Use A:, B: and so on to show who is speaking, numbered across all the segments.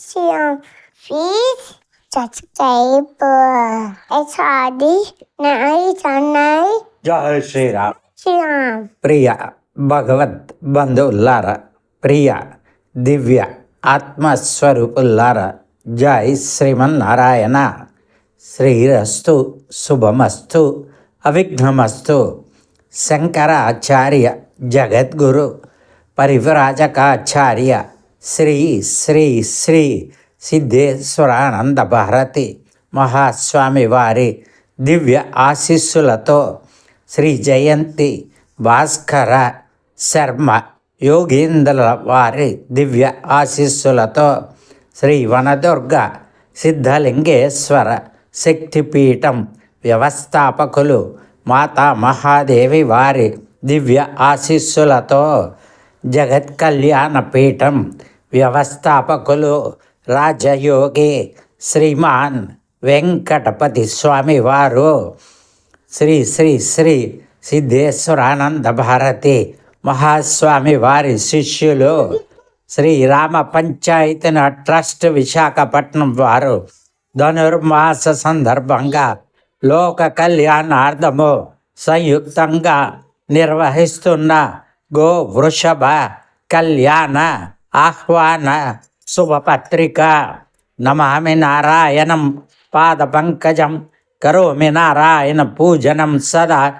A: Xiang. Please subscribe. It's hardy. Nice and nice.
B: జై Sriram
A: Xiang.
B: ప్రియ భగవత్ బంధువులారా ప్రియ దివ్య ఆత్మస్వరూపులారా జై శ్రీమన్నారాయణ శ్రీరస్తు శుభమస్తు అవిఘ్నమస్తు శంకరాచార్య జగద్గురు పరివ్రాజకాచార్య శ్రీ శ్రీ శ్రీ సిద్ధేశ్వరానంద భారతి మహాస్వామి వారి దివ్య ఆశీస్సులతో శ్రీ జయంతి భాస్కర శర్మ యోగేంద్రుల వారి దివ్య ఆశీస్సులతో శ్రీ వనదుర్గ సిద్ధలింగేశ్వర శక్తిపీఠం వ్యవస్థాపకులు మాతా మహాదేవి వారి దివ్య ఆశీస్సులతో జగత్ కళ్యాణ పీఠం వ్యవస్థాపకులు రాజయోగి శ్రీమాన్ వెంకటపతి స్వామి వారు. శ్రీ శ్రీ శ్రీ సిద్ధేశ్వరానంద భారతి మహాస్వామి వారి శిష్యులు. శ్రీ రామ పంచాయతీన ట్రస్ట్ విశాఖపట్నం వారు. ధనుర్మాస సందర్భంగా లోక కళ్యాణార్థము సంయుక్తంగా నిర్వహిస్తున్న గో వృషభ కళ్యాణ ఆహ్వాన శుభపత్రిక. నమామి నారాయణం పాదపంకజం. కరోమి నారాయణ పూజనం సదా.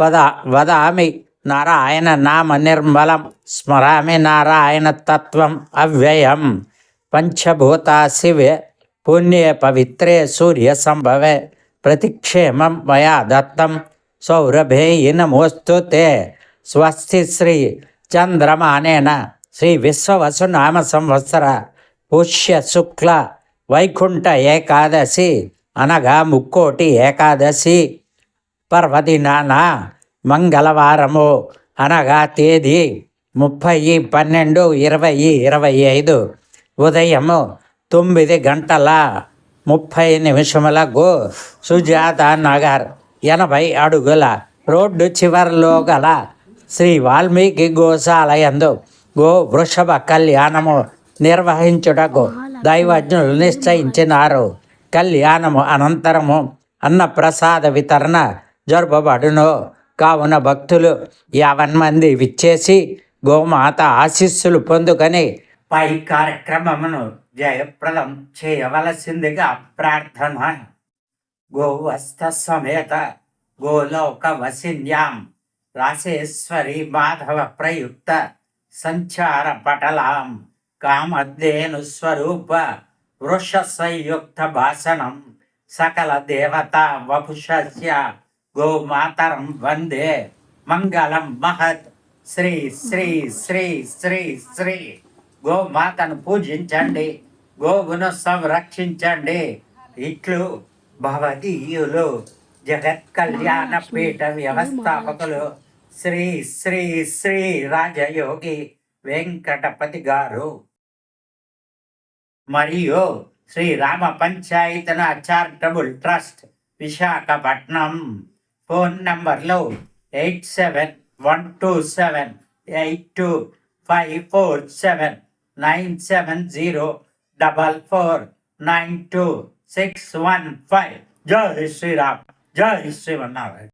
B: పద వదామి నారాయణ నామ నిర్మలం. స్మరామి నారాయణ తత్వం అవ్యయం. పంచభూత శివే. పుణ్యే పవిత్రే సూర్య సంభవే. ప్రతిక్షేమం మయా దత్తం. సౌరభేయి నమోస్తు తే స్వస్తి శ్రీ చంద్రమానేన శ్రీ విశ్వవసు నామ సంవత్సర పుష్య శుక్ల వైకుంఠ ఏకాదశి అనగా ముక్కోటి ఏకాదశి పర్వదినాన మంగళవారము అనగా తేదీ ముప్పై పన్నెండు ఇరవై ఇరవై ఐదు ఉదయము తొమ్మిది గంటల ముప్పై నిమిషములకు సుజాత నగర్ ఎనభై అడుగుల రోడ్డు చివరిలో గల శ్రీ వాల్మీకి గోశాలయందు గో వృషభ కళ్యాణము నిర్వహించుటకు దైవజ్ఞులు నిశ్చయించినారు. కళ్యాణము అనంతరము అన్నప్రసాద వితరణ జరుపబడును. కావున భక్తులు యావన్ మంది విచ్చేసి గోమాత ఆశీస్సులు పొందుకొని పై కార్యక్రమమును జయప్రదం చేయవలసిందిగా ప్రార్థన. గోవస్థ సమేత గోలోక వసిన్యాం రాసేశ్వరి మాధవ ప్రయుక్త సంచార పటలాం కామధేను స్వరూప వృష సంయుక్త భాషణం సకల దేవత వపుషస్య గోమాతరం వందే మంగళం మహత్. శ్రీ శ్రీ శ్రీ శ్రీ శ్రీ. గోమాతను పూజించండి గోవును సంరక్షించండి. ఇట్లు భవదీయులు జగత్ కళ్యాణ పీఠ వ్యవస్థాపకులు శ్రీ శ్రీ శ్రీ రాజయోగి వెంకటపతి గారు. మరియు Shri Rama Panchayatana charitable trust Visakhapatnam. Phone నంబర్లు eight seven one two seven eight two five four seven nine seven zero double four nine two six one five. జై శ్రీరామ్ జై శ్రీమన్నారాయణ.